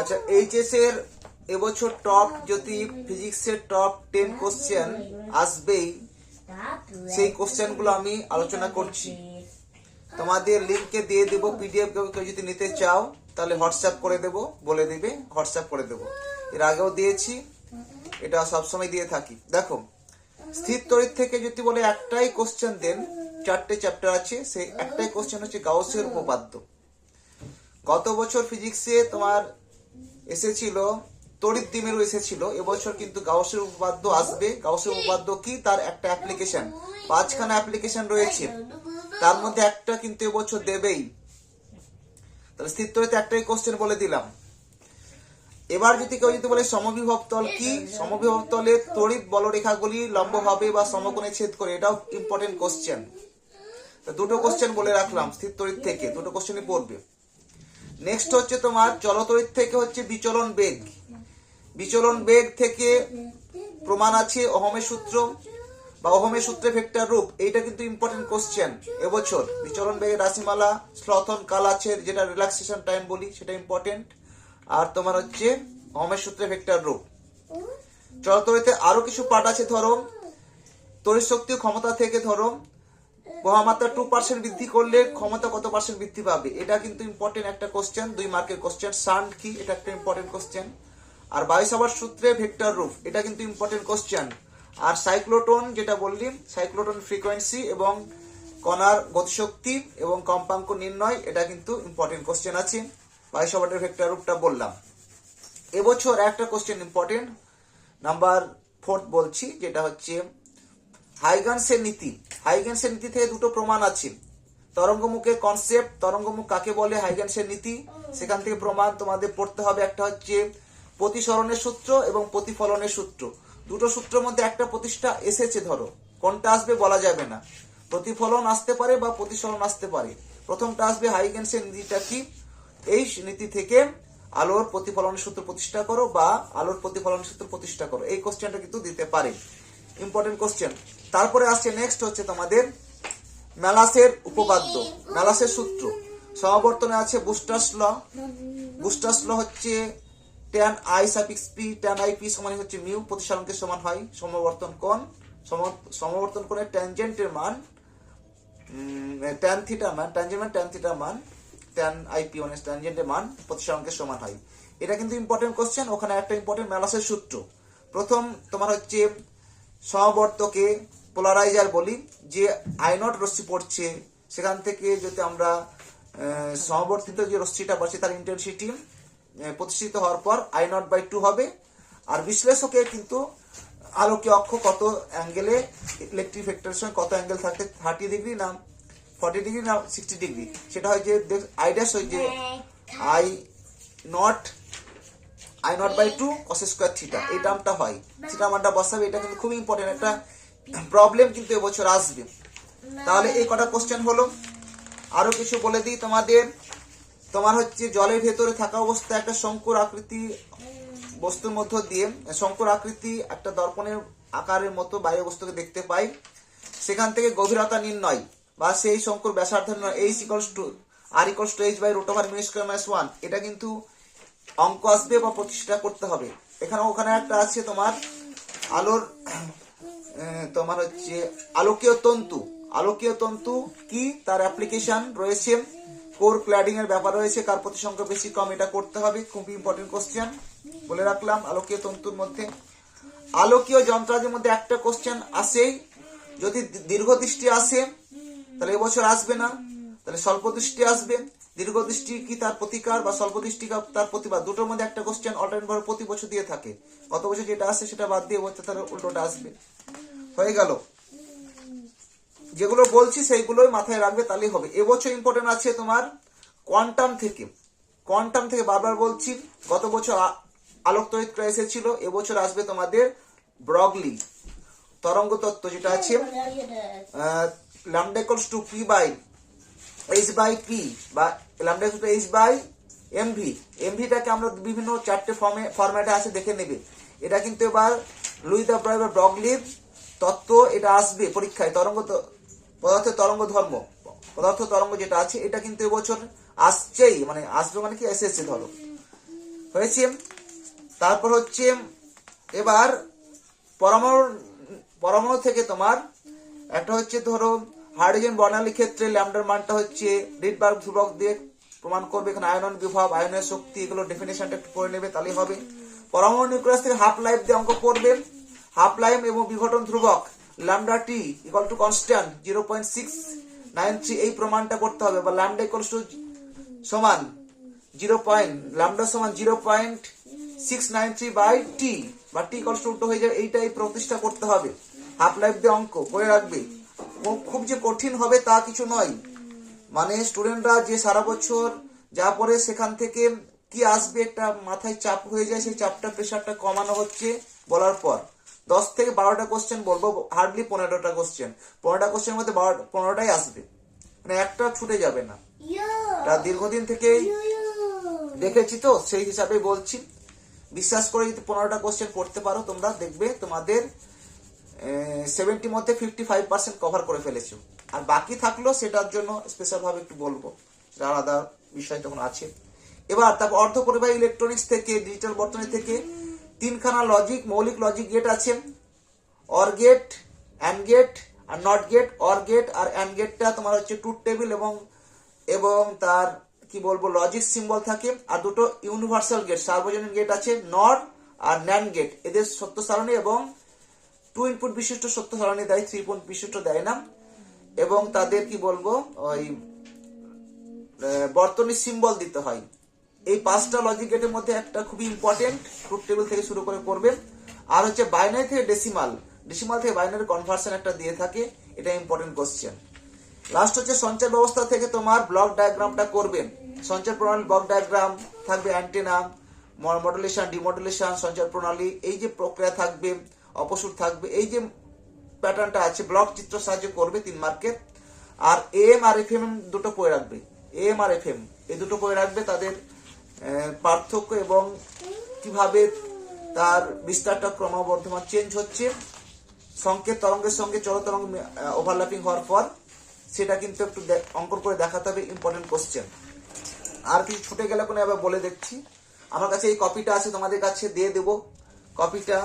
আচ্ছা এইচএস এর এবছর টপ যদি ফিজিক্সের টপ টেন কোশ্চেন আসবেই, সেই কোশ্চেনগুলো আমি আলোচনা করছি। তোমাদের লিঙ্কে দিয়ে দেব পিডিএফ কেউ যদি নিতে চাও, তাহলে হোয়াটসঅ্যাপ করে দেব, বলে দিবে হোয়াটসঅ্যাপ করে দেব। এর আগেও দিয়েছি, এটা সবসময় দিয়ে থাকি। দেখো, স্থির তড়িৎ থেকে যদি বলে একটাই কোশ্চেন দেন চারটে চ্যাপ্টার আছে, সেই একটাই কোশ্চেন হচ্ছে গাউসের উপপাদ্য। গত বছর ফিজিক্সে তোমার এসেছিল, তড়িৎ দ্বিমেরু এসেছিল। এবছর কিন্তু গাউসের উপপাদ্য আসবে। গাউসের উপপাদ্য কি? তার একটা অ্যাপ্লিকেশন পাঁচখানা অ্যাপ্লিকেশন রয়েছে। তার মধ্যে একটা কিন্তু এবছর দেবেই। তাহলে স্থির তড়িতে একটাই কোশ্চেন বলে দিলাম। এবার যদি কেউ যদি বলে সমবিভব তল কি? সমবিভব তলে তড়িৎ বলরেখাগুলি লম্বভাবে বা সমকোণে ছেদ করে। এটাও ইম্পর্টেন্ট কোশ্চেন দুটো কোশ্চেন বলে রাখলাম স্থির তড়িৎ থেকে। দুটো কোশ্চেনই পড়বে। নেক্সট হচ্ছে তোমার চলতড়িৎ থেকে হচ্ছে বিচলন বেগ। বিচলন বেগ থেকে প্রমাণ আছে অহমের সূত্র বা অহমের সূত্রে ভেক্টর রূপ। এইটা কিন্তু ইম্পর্টেন্ট কোশ্চেন এবছর। বিচলন বেগের রাশিমালা, স্লথন কালাচের যেটা রিল্যাক্সেশন টাইম বলি, সেটা ইম্পর্টেন্ট আর তোমার হচ্ছে অহমের সূত্রে ভেক্টর রূপ। চলতড়িতে আরও কিছু পার্ট আছে ধরো। তড়িৎ শক্তি ক্ষমতা থেকে ধরো। মহামাত্রা টু পার্সেন্ট বৃদ্ধি করলে ক্ষমতা কত পার্সেন্ট বৃদ্ধি পাবে? এটা কিন্তু ইম্পর্টেন্ট একটা কোশ্চেন দুই মার্কের কোশ্চেন সান্ড কি? এটা একটা ইম্পর্টেন্ট কোশ্চেন আর বায়ুসভার সূত্রে ভেক্টর রূপ, এটা কিন্তু ইম্পর্টেন্ট কোশ্চেন আর সাইক্লোটন, যেটা বললি সাইক্লোটন ফ্রিকোয়েন্সি এবং কণার গতিশক্তি এবং কম্পাঙ্ক নির্ণয়, এটা কিন্তু ইম্পর্টেন্ট কোশ্চেন আছে। বায়ুসভাটের ভেক্টর রূপটা বললাম। এবছর একটা কোশ্চেন ইম্পর্টেন্ট নাম্বার ফোর্থ বলছি, যেটা হচ্ছে হাইগান্সের নীতি। হাইগেন্সের নীতি থেকে দুটো প্রমাণ আছে। তরঙ্গমুখের কনসেপ্ট তরঙ্গমুখ কাকে বলে? হাইগেন্সের নীতি। সেখান থেকে প্রমাণ তোমাদের পড়তে হবে। একটা হচ্ছে প্রতিসরণের সূত্র এবং প্রতিফলনের সূত্র। দুটো সূত্রের মধ্যে একটা প্রতিষ্ঠা এসেছে, ধরো। কোনটা আসবে বলা যাবে না। প্রতিফলন আসতে পারে বা প্রতিসরণ আসতে পারে। প্রথমটা আসবে হাইগেন্সের নীতিটা কি? এই নীতি থেকে আলোর প্রতিফলনের সূত্র প্রতিষ্ঠা করো বা আলোর প্রতিফলনের সূত্র প্রতিষ্ঠা করো। এই কোশ্চেনটা কিন্তু দিতে পারে। ইম্পর্টেন্ট কোশ্চেন তারপরে আসছে নেক্সট হচ্ছে তোমাদের ম্যালাসের উপপাদ্য ম্যালাসের সূত্র। সমাবর্তনে আছে বুস্টার্স ল। বুস্টার্স ল হচ্ছে tan I suffix P tan I P সমান হচ্ছে মিউ প্রতিসারণকে সমান হয়। সমাবর্তন কোণ? সম- সমাবর্তন কোণের ট্যানজেন্টের মান ট্যান থিটা মান ট্যানজেন্ট ট্যান থিটা মান ট্যান আইপি মানে ট্যানজেন্টের মান, প্রতিসরণকে সমান হয়। এটা কিন্তু ইম্পর্টেন্ট কোশ্চেন ওখানে একটা ইম্পর্টেন্ট ম্যালাসের সূত্র। প্রথম তোমার হচ্ছে সমাবর্তকে পোলারাইজার বলি যে আইনট রশ্মি পড়ছে সেখান থেকে যদি আমরা সমবর্তিত যে রশ্মিটা পড়ছে তার ইন্টেন্সিটি প্রতিষ্ঠিত হওয়ার পর আই নট বাই টু হবে। আর বিশ্লেষকে কিন্তু আলোকীয় অক্ষ কত অ্যাঙ্গেলে ইলেকট্রিক ভেক্টরের সঙ্গে কত অ্যাঙ্গেল থাকে থার্টি ডিগ্রি না ফর্টি ডিগ্রি না সিক্সটি ডিগ্রি সেটা হয় যে আইডাস হয় যে I not I not by two cos square theta এই টার্মটা হয়। থিটা মানটা বসাবে, এটা কিন্তু খুব ইম্পর্টেন্ট একটা প্রবলেম কিন্তু এবছর আসবে। তাহলে এই কটা কোশ্চেন হলো। আরও কিছু বলে দিই তোমাদের। তোমার হচ্ছে জলের ভেতরে থাকা অবস্থায় একটা শঙ্কুর আকৃতি বস্তুর মধ্য দিয়ে। শঙ্কুর আকৃতি একটা দর্পণের আকারের মতো বাইরে বস্তুকে দেখতে পাই। সেখান থেকে গভীরতা নির্ণয় বা সেই শঙ্কুর ব্যাসার্ধ নির্ণয় H equals two R equals two H by root over mu square one এটা কিন্তু অঙ্ক আসবে বা প্রতিষ্ঠা করতে হবে। এখানে ওখানে একটা আছে তোমার আলোর তোমার হচ্ছে আলোকীয় তন্তু। আলোকীয় তন্তু কি? তার অ্যাপ্লিকেশন রয়েছে। কোর ক্ল্যাডিং এর ব্যাপার রয়েছে, কার প্রতি সংখ্যা বেশি কম এটা করতে হবে। খুবই ইম্পর্টেন্ট কোশ্চেন বলে রাখলাম, আলোকীয় তন্তুর মধ্যে। আলোকীয় যন্ত্রাদির মধ্যে একটা কোশ্চেন আসেই। যদি দীর্ঘ দৃষ্টি আসে, তাহলে এবছর আসবে না। তাহলে স্বল্প দৃষ্টি আসবে। দীর্ঘ দৃষ্টি কি তার প্রতিকার বা স্বল্প দৃষ্টি তার প্রতিবাদ? দুটোর মধ্যে একটা কোশ্চেন অল্টারনেট ভাবে প্রতি বছর দিয়ে থাকে। গত বছর যেটা আসে সেটা বাদ দিয়ে বছর তার উল্টোটা আসবে। হয়ে গেল। যেগুলো বলছি সেইগুলোই মাথায় রাখবে, তাহলেই হবে। এবছর ইম্পর্টেন্ট আছে তোমার কোয়ান্টাম থেকে। কোয়ান্টাম থেকে বারবার বলছি, গত বছর আলোক আলোক তড়িৎক্রা এসেছিল, এবছর আসবে তোমাদের ব্রগলি। তরঙ্গ তত্ত্ব যেটা আছে lambda equals two P by H by P বা lambda equals two H by MV এমভিটাকে আমরা বিভিন্ন চারটে ফর্মে ফরম্যাটে আছে দেখে নেবে। এটা কিন্তু এবার লুই দা ব্রয় ব্রগলিভ তত্ত্ব, এটা আসবে পরীক্ষায়, তরঙ্গ পদার্থের তরঙ্গ ধর্ম। পদার্থ তরঙ্গ যেটা আছে, এটা কিন্তু এবছর আসছেই মানে আসবে মানে কি? এসেছে, ধরো। হয়েছে, তারপর হচ্ছে এবার পরমাণু পরমাণু থেকে তোমার, একটা হচ্ছে ধরো হাইড্রোজেন বর্ণালী ক্ষেত্রে ল্যামডার মানটা হচ্ছে রিডবার্গ ধ্রুবক দিয়ে প্রমাণ করবে। এখানে আয়নন বিভব, আয়নের শক্তি, এগুলো ডেফিনেশনটা একটু করে নেবে, তাহলেই হবে। পরমাণু নিউক্লিয়াস থেকে হাফ লাইফ দিয়ে অঙ্ক করবে। হাফ লাইফ এবং বিঘটন ধ্রুবক, lambda T equal to constant zero point six nine three এই প্রমাণটা করতে হবে, বা ল্যামডা ইকুয়াল টু সমান জিরো পয়েন্ট ল্যামডা সমান zero point six nine three by T বা টি কষ্ট উল্টো হয়ে যাবে এইটাই প্রতিষ্ঠা করতে হবে। হাফ লাইফ দিয়ে অঙ্ক করে রাখবে। খুব যে কঠিন হবে তা কিছু নয়। মানে স্টুডেন্টরা যে সারা বছর যা পরে সেখান থেকে কি আসবে একটা মাথায় চাপ হয়ে যায় সেই চাপটা প্রেশারটা কমানো হচ্ছে বলার পর। দশ থেকে বারোটা কোশ্চেন বলব হার্ডলি পনেরোটা কোশ্চেন পনেরোটা কোশ্চেনের মধ্যে বারো পনেরোটাই আসবে। মানে একটা ছুটে যাবে না। এটা দীর্ঘদিন থেকেই দেখেছি তো সেই হিসাবে বলছি। বিশ্বাস করে যদি পনেরোটা কোশ্চেন পড়তে পারো তোমরা দেখবে তোমাদের সেভেন্টি মধ্যে ফিফটি ফাইভ পার্সেন্ট কভার করে ফেলেছো। আর বাকি থাকল সেটার জন্য স্পেশাল ভাবে একটু বলব সেটা আলাদা বিষয় তখন আছে। এবার তারপর অর্ধ পরিবাহী ইলেকট্রনিক্স থেকে ডিজিটাল বর্তনী থেকে, তিনখানা লজিক মৌলিক লজিক গেট আছে। অর গেট অ্যান্ড গেট আর নট গেট অর গেট আর অ্যান্ড গেটটা তোমার হচ্ছে ট্রুথ টেবিল এবং এবং তার, কি বলব লজিক সিম্বল থাকে। আর দুটো ইউনিভার্সাল গেট সার্বজনীন গেট আছে নট আর ন্যান্ড গেট এদের সত্য সারণী এবং টু ইনপুট বিশিষ্ট সত্য সারণী দেয় থ্রি ইনপুট বিশিষ্ট দেয় না। এবং তাদের কি বলব, ওই বর্তনী সিম্বল দিতে হয়। এই পাঁচটা লজিক গেটের মধ্যে একটা খুবই ইম্পর্টেন্ট ট্রুথ টেবিল থেকে শুরু করে করবে আর হচ্ছে বাইনারি থেকে ডেসিমাল ডেসিমাল থেকে বাইনারি কনভার্সন একটা দিয়ে থাকে, এটা ইম্পর্টেন্ট কোশ্চেন লাস্ট হচ্ছে সঞ্চার ব্যবস্থা থেকে তোমার ব্লক ডায়াগ্রামটা করবেন। সঞ্চার প্রণালী ব্লক ডায়াগ্রাম থাকবে অ্যান্টেনা মডুলেশন ডিমডুলেশন সঞ্চার প্রণালী, এই যে প্রক্রিয়া থাকবে অপসূর থাকবে। এই যে প্যাটার্নটা আছে ব্লক চিত্র সাহায্য করবে তিন মার্কের আর এম আর এফ এম দুটো পড়ে রাখবে। এম আর এফ এম এই দুটো পড়ে রাখবে তাদের পার্থক্য এবং কীভাবে তার বিস্তারটা ক্রমবর্ধমান চেঞ্জ হচ্ছে। সংকেত তরঙ্গের সঙ্গে চল তরঙ্গ ওভারল্যাপিং হওয়ার পর সেটা কিন্তু একটু অঙ্কন করে দেখাতে হবে ইম্পর্টেন্ট কোশ্চেন আর কিছু ছুটে গেলে কোনো আবার বলে দেখছি। আমার কাছে এই কপিটা আছে, তোমাদের কাছে দিয়ে দেবো। কপিটা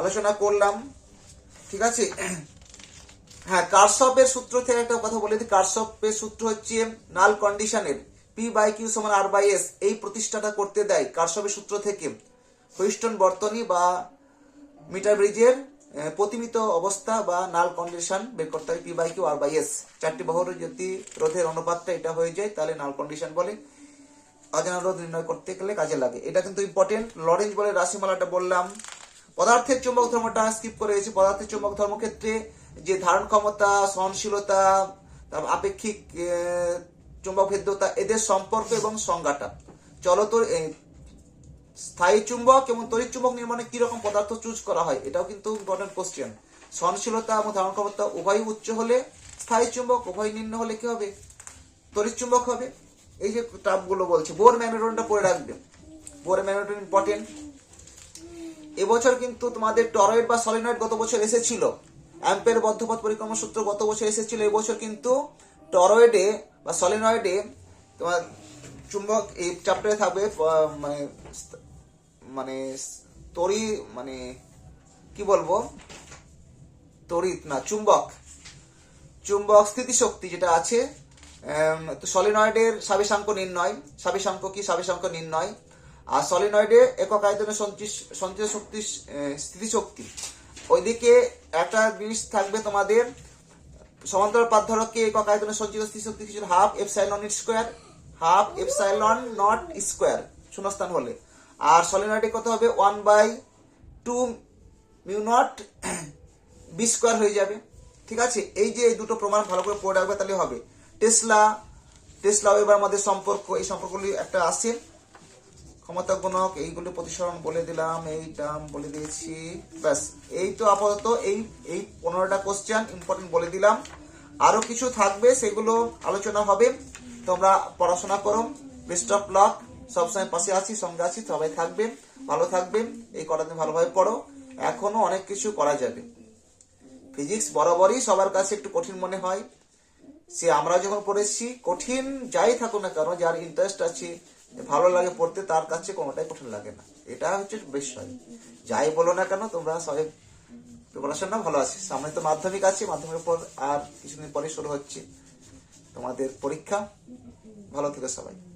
আলোচনা করলাম। ঠিক আছে? হ্যাঁ কারশপের সূত্র থেকে একটা কথা বলে দিই। কারশপের সূত্র হচ্ছে নাল কন্ডিশনের পি বাই কিউ সমান আর বাই এস এই প্রতিষ্ঠাটা করতে দেয় কারশপের সূত্র থেকে। হুইস্টন বর্তনী বা মিটার ব্রিজের প্রতিমিত অবস্থা বা নাল কন্ডিশন বের করতে হবে P by Q R by S চারটি বাহুর যদি রোধের অনুপাতটা এটা হয়ে যায়, তাহলে নাল কন্ডিশন বলে। অজানা রোধ নির্ণয় করতে গেলে কাজে লাগে। এটা কিন্তু ইম্পর্টেন্ট লরেঞ্জ বলে রাশিমালাটা বললাম। পদার্থের চুম্বক ধর্মটা স্কিপ করে গেছি পদার্থের চুম্বক ধর্মক্ষেত্রে যে ধারণ ক্ষমতা, সহনশীলতা আপেক্ষিক চুম্বক ভেদ্যতা, এদের সম্পর্ক এবং সংজ্ঞাটা। চলো তো স্থায়ী চুম্বক এবং তড়িৎ চুম্বক নির্মাণে কি রকম পদার্থ চুজ করা হয়, এটাও কিন্তু ইম্পর্টেন্ট কোশ্চেন সহনশীলতা এবং ধারণ ক্ষমতা উভয় উচ্চ হলে স্থায়ী চুম্বক, উভয় নিম্ন হলে কি হবে? তড়িৎ চুম্বক হবে। এই যে টাপগুলো বলছে, বোর ম্যাগনেটনটা পড়ে রাখবে। বোর ম্যাগনেটন ইম্পর্টেন্ট এবছর কিন্তু তোমাদের টরয়েড বা সলিনয়েড গত বছর এসেছিল। অ্যাম্পের বদ্ধপথ পরিক্রমা সূত্র গত বছর এসেছিল, এবছর কিন্তু টরয়েডে বা সলিনয়েডে তোমার চুম্বক এই চ্যাপ্টারে থাকবে মানে মানে তড়ি মানে কি বলব? তড়িৎ না, চুম্বক। চুম্বক স্থিতিশক্তি যেটা আছে সলিনয়েডের সাবেশাঙ্ক নির্ণয়। সাবেশাঙ্ক কি? সাবেশাঙ্ক নির্ণয়। আর সলিনয়েডে একক আয়তনে সঞ্চিত শক্তি স্থিতিশক্তি। ওইদিকে একটা জিনিস থাকবে তোমাদের, সমান্তরাল পাতধারককে একক আয়তনে সঞ্চিত স্থিতিশক্তি কিছু half epsilon square half epsilon not square শূন্যস্থান হলে। আর সলিনয়েডে কত হবে? One by two mu not B square হয়ে যাবে। ঠিক আছে? এই যে এই দুটো প্রমাণ ভালো করে পড়ে রাখবে তাহলে হবে। টেসলা টেসলা এবার আমাদের সম্পর্ক, এই সম্পর্কগুলি একটা আছে। ক্ষমতা গুণক এইগুলি প্রতিসরণ বলে দিলাম, এই টার্ম বলে দিয়েছি। ব্যাস, এই তো আপাতত এই এই পনেরোটা কোশ্চেন ইম্পর্টেন্ট বলে দিলাম। আরও কিছু থাকবে, সেগুলো আলোচনা হবে। তোমরা পড়াশোনা করো। বেস্ট অফ লক সবসময় পাশে আছি, সঙ্গে আছি, সবাই থাকবেন, ভালো থাকবেন, এই কটা দিন ভালোভাবে পড়ো। এখনও অনেক কিছু করা যাবে। ফিজিক্স বরাবরই সবার কাছে একটু কঠিন মনে হয়। সে আমরা যখন পড়েছি, কঠিন যাই থাকুক না কেন, যার ইন্টারেস্ট আছে ভালো লাগে পড়তে, তার কাছে কোনোটাই কঠিন লাগে না। এটা হচ্ছে বিষয়। যাই বলো না কেন, তোমরা সবাই পড়াশোনা ভালো আছে সামনে তো মাধ্যমিক আছে, মাধ্যমিকের পর আর কিছুদিন পরে শুরু হচ্ছে তোমাদের পরীক্ষা। ভালো থেকে সবাই।